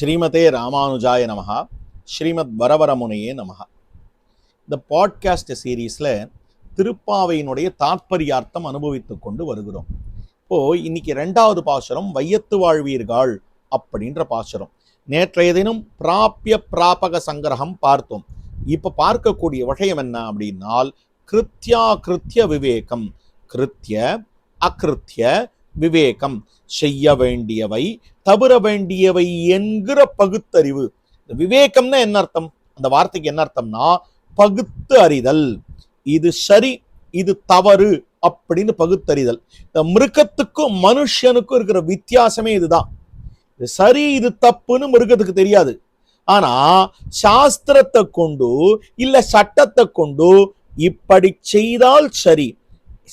ஸ்ரீமதே ராமானுஜாய நமகா ஸ்ரீமத் வரவரமுனையே நமகா இந்த பாட்காஸ்ட் சீரீஸில் திருப்பாவையினுடைய தாற்பரியார்த்தம் அனுபவித்து கொண்டு வருகிறோம். இப்போது இன்னைக்கு ரெண்டாவது பாசுரம் வையத்து வாழ்வீர்கள் அப்படின்ற பாசுரம். நேற்றைய தினம் பிராபிய பிராபக சங்கிரகம் பார்த்தோம். இப்போ பார்க்கக்கூடிய விஷயம் என்ன அப்படின்னால் கிருத்யா கிருத்திய விவேகம் கிருத்திய அகிருத்திய விவேகம் செய்ய வேண்டியவை தவிர வேண்டியவை என்கிற பகுத்தறிவு. இந்த விவேகம்னா என்ன அர்த்தம்? அந்த வார்த்தைக்கு என்ன அர்த்தம்னா பகுத்து அறிதல். இது சரி இது தவறு அப்படின்னு பகுத்தறிதல். இந்த மிருகத்துக்கும் மனுஷனுக்கும் இருக்கிற வித்தியாசமே இதுதான். இது சரி இது தப்புன்னு மிருகத்துக்கு தெரியாது. ஆனா சாஸ்திரத்தை கொண்டு இல்ல சட்டத்தை கொண்டு இப்படி செய்தால் சரி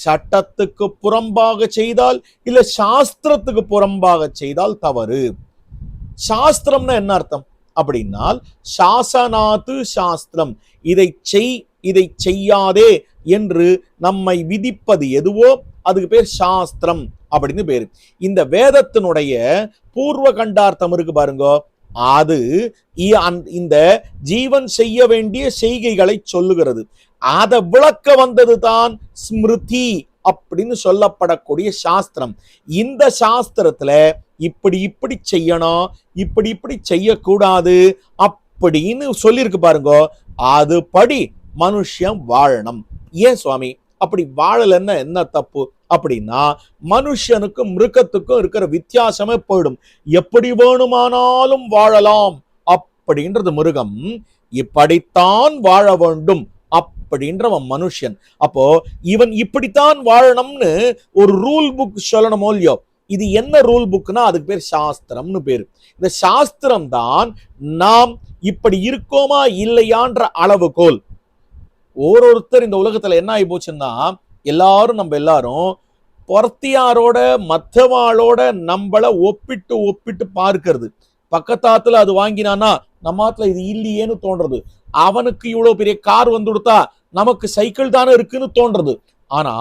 சட்டத்துக்கு புறம்பாக செய்தால் இல்ல சாஸ்திரத்துக்கு புறம்பாக செய்தால் தவறு. சாஸ்திரம்னா என்ன அர்த்தம்? அப்படின்னால் சாசனாத்து சாஸ்திரம். இதை செய் இதை செய்யாதே என்று நம்மை விதிப்பது எதுவோ அதுக்கு பேர் சாஸ்திரம் அப்படின்னு பேரு. இந்த வேதத்தினுடைய பூர்வ கண்டார்த்தம் இருக்கு பாருங்க. அது இந்த ஜீவன் செய்ய வேண்டிய செய்கைகளை சொல்லுகிறது. அதை விளக்க வந்தது தான் ஸ்மிருதி அப்படின்னு சொல்லப்படக்கூடிய சாஸ்திரம். இந்த சாஸ்திரத்துல இப்படி இப்படி செய்யணும் இப்படி இப்படி செய்யக்கூடாது அப்படின்னு சொல்லியிருக்கு பாருங்க. அது படி மனுஷன் வாழணும். ஏன் சுவாமி? அப்படி வாழலன்னா என்ன தப்பு? அப்படின்னா மனுஷனுக்கும் மிருகத்துக்கும் இருக்கிற வித்தியாசமே போயிடும். எப்படி வேணுமானாலும் வாழலாம் அப்படின்றது மிருகம். இப்படித்தான் வாழ வேண்டும். அப்படின்றவன் மனுஷன். அப்போ இவன் இப்படித்தான் வாழணும்னு ஒரு ரூல் புக் சொல்லணுமோ இல்லையோ? இது என்ன ரூல் புக்னா அதுக்கு பேர் சாஸ்திரம்னு பேர். இந்த சாஸ்திரம் தான் நாம் இப்படி இருக்கோமா இல்லையான்ற அளவுகோல். ஒருத்தர் இந்த உலகத்துல என்ன ஆகி போச்சுன்னா எல்லாரும் நம்ம எல்லாரும் பொறத்தியாரோட மற்றவாளோட நம்மள ஒப்பிட்டு ஒப்பிட்டு பார்க்கறது. பக்கத்தாத்துல அது வாங்கினானா நம்மாத்துல இது இல்லையேன்னு தோன்றது. அவனுக்கு இவ்வளவு பெரிய கார் வந்து கொடுத்தா நமக்கு சைக்கிள் தானே இருக்குன்னு தோன்றது. ஆனா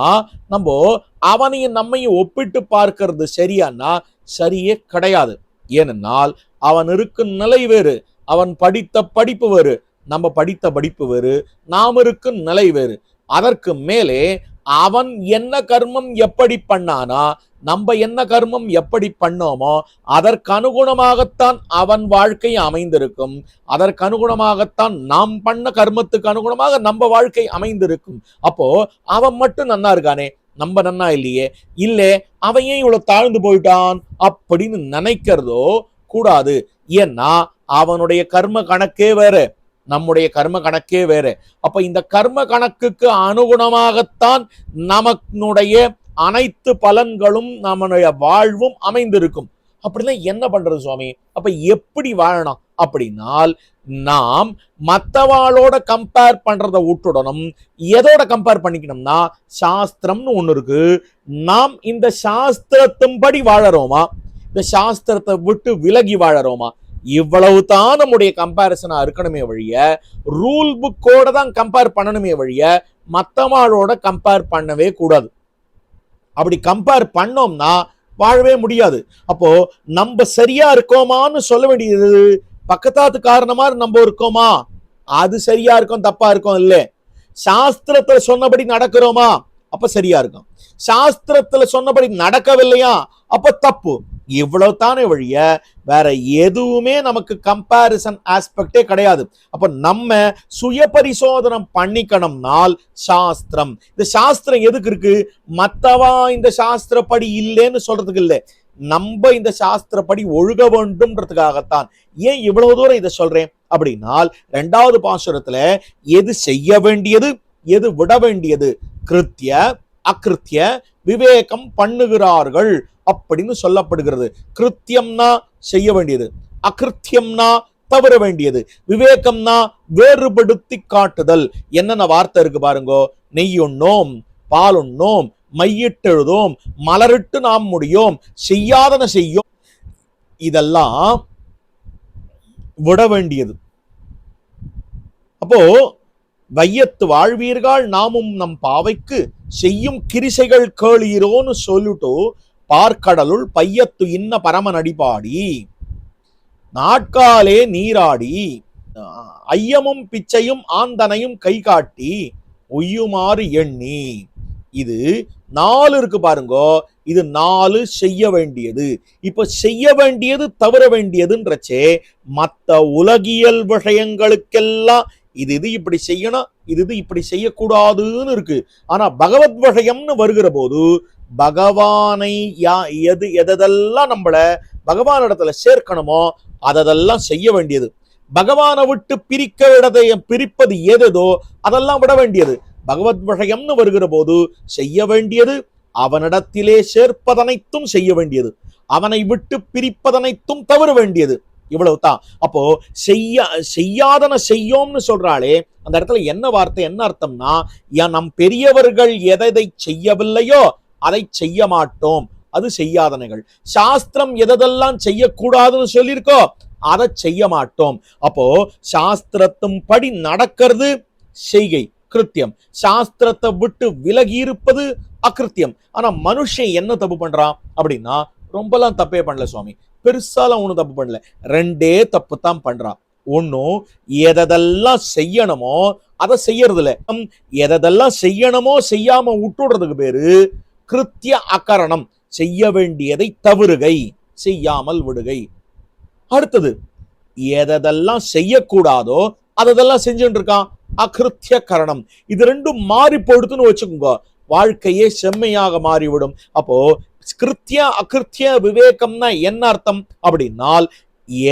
நம்ம அவனையும் நம்மையும் ஒப்பிட்டு பார்க்கறது சரியானா சரியே கிடையாது. ஏனென்றால் அவன் இருக்கும் நிலை வேறு அவன் படித்த படிப்பு வேறு நம்ம படித்த படிப்பு வேறு நாம் இருக்கும் நிலை வேறு. அதற்கு மேலே அவன் என்ன கர்மம் எப்படி பண்ணானா நம்ம என்ன கர்மம் எப்படி பண்ணோமோ அதற்கனுகுணமாகத்தான் அவன் வாழ்க்கை அமைந்திருக்கும். அதற்கனுகுணமாகத்தான் நாம் பண்ண கர்மத்துக்கு அனுகுணமாக நம்ம வாழ்க்கை அமைந்திருக்கும். அப்போ அவன் மட்டும் நன்னா இருக்கானே? நம்ம நன்னா இல்லையே? இல்லை அவன் ஏன் இவ்வளோ தாழ்ந்து போயிட்டான் அப்படின்னு நினைக்கிறதோ கூடாது. ஏன்னா அவனுடைய கர்ம கணக்கே வேறு. நம்முடைய கர்ம கணக்கே வேறு. அப்ப இந்த கர்ம கணக்குக்கு அனுகுணமாகத்தான் நமக்குடைய அனைத்து பலன்களும் நம்முடைய வாழ்வும் அமைந்திருக்கும். அப்படின்னா என்ன பண்றது சுவாமி? அப்ப எப்படி வாழணும்? அப்படின்னால் நாம் மற்றவாளோட கம்பேர் பண்றதை விட்டுடணும் எதோட கம்பேர் பண்ணிக்கணும்னா சாஸ்திரம்னு ஒன்று இருக்கு. நாம் இந்த சாஸ்திரத்தின்படி வாழறோமா? இந்த சாஸ்திரத்தை விட்டு விலகி வாழறோமா? இவ்வளவு தான் நம்முடைய கம்பேரிசனா இருக்கணுமே வழிய ரூல் புக்கோட தான் கம்பேர் பண்ணணுமே வழிய மற்றவாளோட கம்பேர் பண்ணவே கூடாது. அப்படி கம்பேர் பண்ணோம்னா வாழவே முடியாது. அப்போ நம்ம சரியா இருக்கோமான்னு சொல்ல வேண்டியது பக்கத்தாத்து காரணமா நம்ம இருக்கோமா? அது சரியா இருக்கும் தப்பா இருக்கும் இல்ல. சாஸ்திரத்துல சொன்னபடி நடக்கிறோமா? அப்ப சரியா இருக்கும். சாஸ்திரத்துல சொன்னபடி நடக்கவில்லையா? அப்ப தப்பு. இவ்வளவு தானே வழிய வேற எதுவுமே நமக்கு கம்பாரிசன் ஆஸ்பெக்டே கிடையாது. அப்ப நம்ம சுய பரிசோதனம் பண்ணிக்கணும்னால் சாஸ்திரம். இந்த சாஸ்திரம் எதுக்கு இருக்கு? மத்தவா இந்த சாஸ்திரப்படி இல்லைன்னு சொல்றதுக்கு இல்லை. நம்ம இந்த சாஸ்திரப்படி ஒழுக வேண்டும்ன்றதுக்காகத்தான். ஏன் இவ்வளவு தூரம் இதை சொல்றேன்? அப்படின்னால் ரெண்டாவது பாசுரத்துல எது செய்ய வேண்டியது எது விட வேண்டியது? கிருத்திய அகிருத்திய விவேகம் பண்ணுகிறார்கள் அப்படின்னு சொல்லப்படுகிறது. கிருத்தியம்னா செய்ய வேண்டியது. அகிருத்தியம்னா தவிர வேண்டியது. விவேகம்னா வேறுபடுத்தி காட்டுதல். என்னென்ன வார்த்தை இருக்கு பாருங்கோ? நெய்யுண்ணோம் பாலுண்ணோம் மையிட்டெழுதோம் மலரிட்டு நாம் முடியோம் செய்யாதன செய்யும். இதெல்லாம் விட வேண்டியது. அப்போ வையத்து வாழ்வீர்கள் நாமும் நம் பாவைக்கு. செய்யும் கிரிசைகள் கேளீரோன்னு சொல்லிட்டு பார்க்கடலுள் பையத்து இன்ன பரம நடிபாடி நாட்காலே நீராடி ஐயமும் பிச்சையும் ஆந்தனையும் கை காட்டி ஒய்யுமாறு எண்ணி. இது நாலு இருக்கு பாருங்கோ இது நாலு செய்ய வேண்டியது. இப்ப செய்ய வேண்டியது தவிர வேண்டியதுன்றச்சே மத்த உலகியல் விஷயங்களுக்கெல்லாம் இது இது இப்படி செய்யணும் இது இது இப்படி செய்யக்கூடாதுன்னு இருக்கு. ஆனா பகவத் விஷயம்னு வருகிற போது பகவானை யா எது எதெல்லாம் நம்மள பகவான் இடத்துல சேர்க்கணுமோ அதெல்லாம் செய்ய வேண்டியது. பகவானை விட்டு பிரிக்க விடதை பிரிப்பது எதோ அதெல்லாம் விட வேண்டியது. பகவத் விஷயம்னு வருகிற போது செய்ய வேண்டியது அவனிடத்திலே சேர்ப்பதனைத்தும் செய்ய வேண்டியது. அவனை விட்டு பிரிப்பதனைத்தும் தவிர வேண்டியது. இவ்வளவு தான் அப்போ செய்ய செய்யாதன செய்யோம்னு சொல்றாளே அந்த இடத்துல என்ன வார்த்தை என்ன அர்த்தம்னா யா- நம் பெரியவர்கள் எதை செய்யவில்லையோ அதை செய்ய மாட்டோம். அது செய்யாதனைகள். சாஸ்திரம் எதெல்லாம் செய்யக்கூடாதுன்னு சொல்லியிருக்கோ அதை செய்ய மாட்டோம். அப்போ சாஸ்திரத்தும் படி நடக்கிறது செய்கை கிருத்தியம். சாஸ்திரத்தை விட்டு விலகி இருப்பது அகிருத்தியம். ஆனா மனுஷன் என்ன தப்பு பண்றான் அப்படின்னா ரொம்பலாம் தப்பே பண்ணல சுவாமி. பெருசாலாம் ஒன்றும் தப்பு பண்ணல. ரெண்டே தப்பு தான் பண்ணுறான் ஒன்றும் எதெல்லாம் செய்யணுமோ அதை செய்யறதில்ல. எதெல்லாம் செய்யணுமோ செய்யாம விட்டுடுறதுக்கு பேரு கிருத்திய அகரணம். செய்ய வேண்டியதை தவறுகை செய்யாமல் விடுகை. அடுத்தது எதெல்லாம் செய்யக்கூடாதோ அதெல்லாம் செஞ்சுட்டு இருக்கான் அகிருத்திய கரணம் இது ரெண்டும் மாறி போடுதுன்னு வச்சுக்கோங்க. வாழ்க்கையே செம்மையாக மாறிவிடும். அப்போ கிருத்திய அகிருத்திய விவேகம்னா என்ன அர்த்தம்? அப்படின்னால்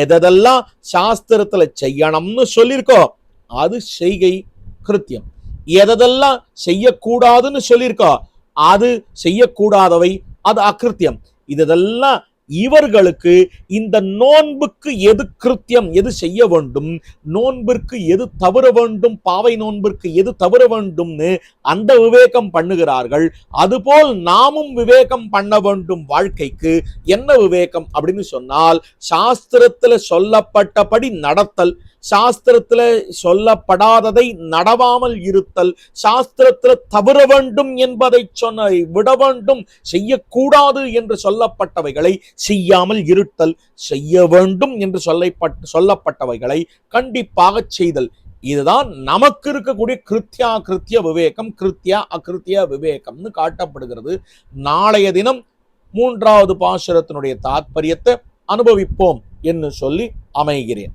எதெல்லாம் சாஸ்திரத்துல செய்யணும்னு சொல்லியிருக்கோ அது செய்கை கிருத்தியம். எதெல்லாம் செய்யக்கூடாதுன்னு சொல்லியிருக்கோ அது செய்யக்கூடாதவை அது அகிருத்தியம். இதெல்லாம் இவர்களுக்கு இந்த நோன்புக்கு எது கிருத்தியம் எது செய்ய வேண்டும் நோன்பிற்கு எது தவற வேண்டும் பாவை நோன்பிற்கு எது தவற வேண்டும்னு அந்த விவேகம் பண்ணுகிறார்கள். அதுபோல் நாமும் விவேகம் பண்ண வேண்டும் வாழ்க்கைக்கு. என்ன விவேகம்? அப்படின்னு சொன்னால் சாஸ்திரத்தில் சொல்லப்பட்டபடி நடத்தல். சாஸ்திரத்துல சொல்லப்படாததை நடவாமல் இருத்தல் சாஸ்திரத்துல தவற வேண்டும் என்பதை சொன்ன விட வேண்டும் செய்யக்கூடாது என்று சொல்லப்பட்டவைகளை செய்யாமல் இருத்தல் செய்ய வேண்டும் என்று சொல்லப்பட்ட சொல்லப்பட்டவைகளை கண்டிப்பாக செய்தல். இதுதான் நமக்கு இருக்கக்கூடிய கிருத்தியா கிருத்திய விவேகம் கிருத்தியா அகிருத்திய விவேகம்னு காட்டப்படுகிறது. நாளைய தினம் மூன்றாவது பாசுரத்தினுடைய தாத்பரியத்தை அனுபவிப்போம் என்று சொல்லி அமைகிறேன்.